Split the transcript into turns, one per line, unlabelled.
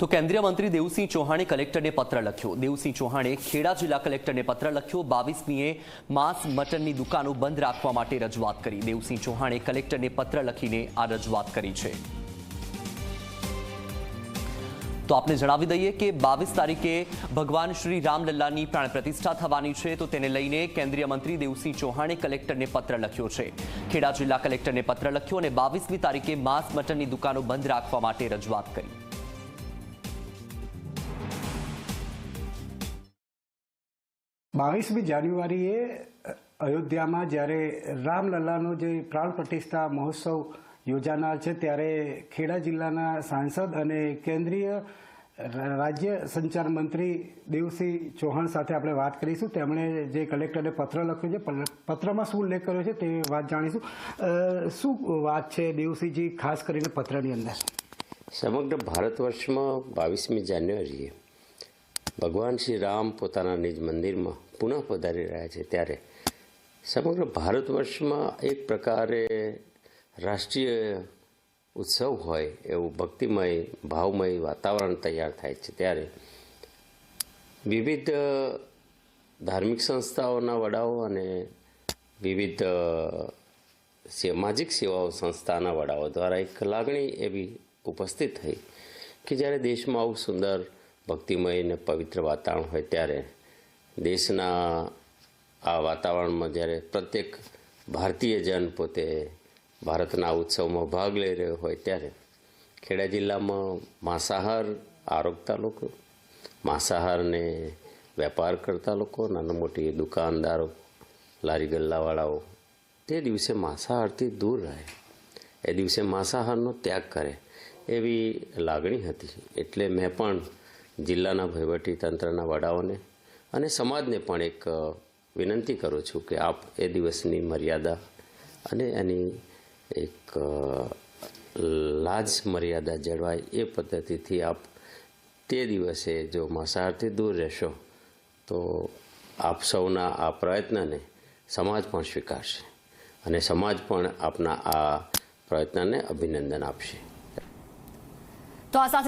તો કેન્દ્રીય મંત્રી દેવસિંહ ચૌહાણે કલેક્ટરને પત્ર લખ્યો. દેવસિંહ ચૌહાણે ખેડા જિલ્લા કલેક્ટરને પત્ર લખ્યો. બાવીસમીએ માંસ મટનની દુકાનો બંધ રાખવા માટે રજૂઆત કરી. દેવસિંહ ચૌહાણે કલેક્ટરને પત્ર લખીને આ રજૂઆત કરી છે. તો આપને જણાવી દઈએ કે બાવીસ તારીખે ભગવાન શ્રી રામલલ્લાની પ્રાણ પ્રતિષ્ઠા થવાની છે. તો તેને લઈને કેન્દ્રીય મંત્રી દેવસિંહ ચૌહાણે કલેક્ટરને પત્ર લખ્યો છે. ખેડા જિલ્લા કલેક્ટરને પત્ર લખ્યો અને બાવીસમી તારીખે માંસ મટનની દુકાનો બંધ રાખવા માટે રજૂઆત કરી.
બાવીસમી જાન્યુઆરીએ અયોધ્યામાં જ્યારે રામલલ્લાનો જે પ્રાણ પ્રતિષ્ઠા મહોત્સવ યોજાનાર છે, ત્યારે ખેડા જિલ્લાના સાંસદ અને કેન્દ્રીય રાજ્ય સંચાર મંત્રી દેવસિંહ ચૌહાણ સાથે આપણે વાત કરીશું. તેમણે જે કલેક્ટરને પત્ર લખ્યો છે પત્રમાં શું ઉલ્લેખ કર્યો છે તે વાત જાણીશું. શું વાત છે દેવસિંહજી, ખાસ કરીને પત્રની અંદર?
સમગ્ર ભારત વર્ષમાં બાવીસમી જાન્યુઆરીએ ભગવાન શ્રી રામ પોતાના નિજ મંદિરમાં પુનઃ પધારી રહ્યા છે ત્યારે. સમગ્ર ભારત વર્ષમાં એક પ્રકારે રાષ્ટ્રીય ઉત્સવ હોય એવું ભક્તિમય, ભાવમય વાતાવરણ તૈયાર થાય છે ત્યારે. વિવિધ ધાર્મિક સંસ્થાઓના વડાઓ અને વિવિધ સામાજિક સેવાઓ સંસ્થાના વડાઓ દ્વારા એક લાગણી એવી ઉપસ્થિત થઈ કે જ્યારે દેશમાં આવું સુંદર, ભક્તિમય અને પવિત્ર વાતાવરણ હોય ત્યારે દેશના આ વાતાવરણમાં જ્યારે પ્રત્યેક ભારતીય જન પોતે ભારતના ઉત્સવમાં ભાગ લઈ રહ્યો હોય ત્યારે ખેડા જિલ્લામાં માંસાહાર આરોગતા લોકો, માંસાહારને વેપાર કરતા લોકો નાની મોટી દુકાનદારો, લારી ગલ્લાવાળાઓ, તે દિવસે માંસાહારથી દૂર રહે. એ દિવસે માંસાહારનો ત્યાગ કરે એવી લાગણી હતી. એટલે મેં પણ જિલ્લાના વહીવટી તંત્રના વડાઓને અને સમાજને પણ એક વિનંતી કરું છું કે આપ એ દિવસની મર્યાદા અને એની એક લાજ મર્યાદા જળવાય એ પદ્ધતિથી આપ તે દિવસે જો માંસાહારથી દૂર રહેશો, તો આપ સૌના આ પ્રયત્નને સમાજ પણ સ્વીકારશે અને સમાજ પણ આપના આ પ્રયત્નને અભિનંદન આપશે.
તો આ